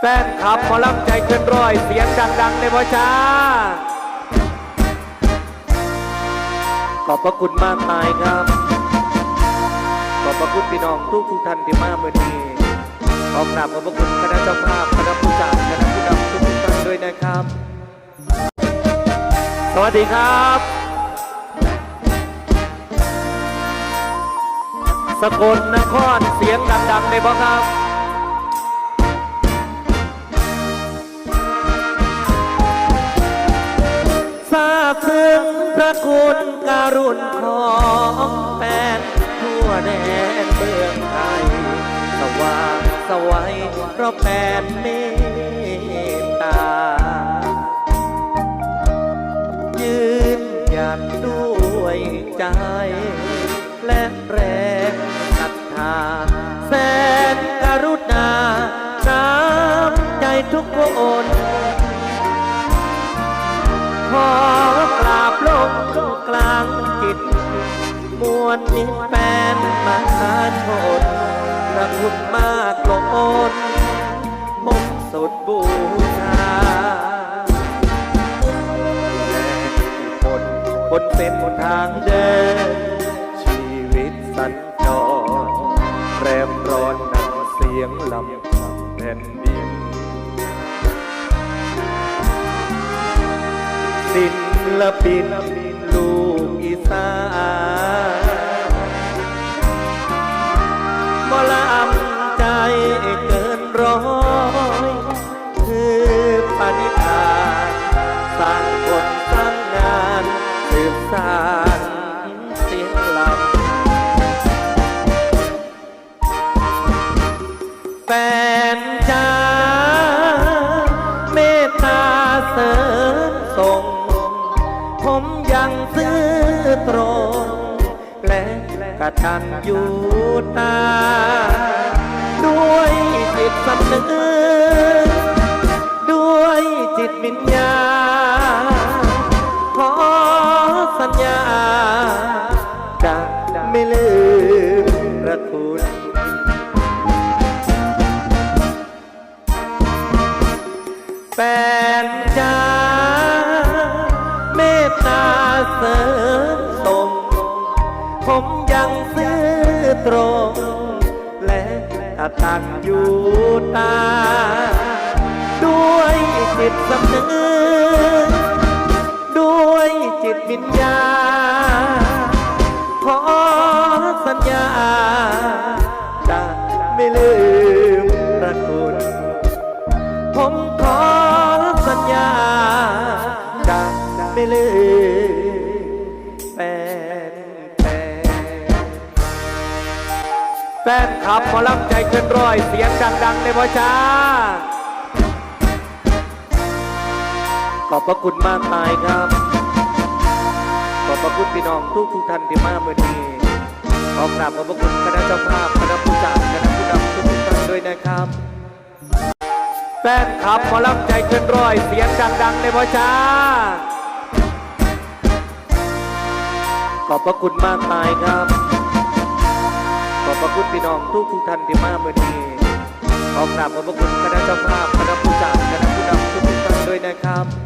แฟนขับหมอลำใจเกินร้อยเสียงดังๆในพ่อช้า ขอบพระคุณมากมายครับ ขอบพระคุณพี่น้องทุกทุกท่านที่มาเมื่อนี้ขอกราบขอบพระคุณคณะเจ้าภาพคณะผู้จัดคณะผู้นำทุกทุกท่านด้วยนะครับ สวัสดีครับ สกลนครเสียงดังๆในบ่ครับาบถึงพระคุณการุณของแฟนทั่วแดนเมืองไทย สว่างสวัยเพราะแฟนเมตตา ยืนหยัดด้วยใจ และแรงศรัทธา แสนกรุณาน้ำใจทุกคนขอ มวลมิตรแฟนมหาชนพระคุณมากล้นผมสุดบูชาและคนบนเส้นทางเดิน ชีวิตสัญจรแรมร้อนนังเสียงลำแผ่นดินศิลปินลู สานหมอลำใจเกินร้อยคือปณิธานสร้างคนสร้างงานสืบสาน กระตันอยู่ตา ด้วยจิตสำนึกด้วยจิตวิญญาขอสัญญา จะไม่ลืมพระคุณแฟนจ้าเมตตาเสริม ยังซื้อตรง และตังอยู่ตา ด้วยจิตสำนึก ด้วยจิตวิญญาขอสัญญาจะไม่ลืมพระคุณผมขอสัญญาจะไม่ลืม แฟนขับหมอลำใจเกินร้อย เสียงดังๆในพ่อช้า ขอบพระคุณมากมายครับ ขอบพระคุณพี่น้องทุกทุกท่านที่มาเมื่อนี้ขอกราบขอบพระคุณคณะเจ้าภาพคณะผู้จัดคณะผู้นำทุกทุกท่านด้วยนะครับ แฟนขับหมอลำใจเกินร้อย เสียงดังๆในพ่อช้า ขอบพระคุณมากมายครับ ขอบพระคุณพี่น้องทุกทุกท่านที่มาเมื่อนี้ขอกราบขอบพระคุณคณะเจ้าภาพคณะผู้จัดคณะผู้นำทุกทุกท่านด้วยนะครับ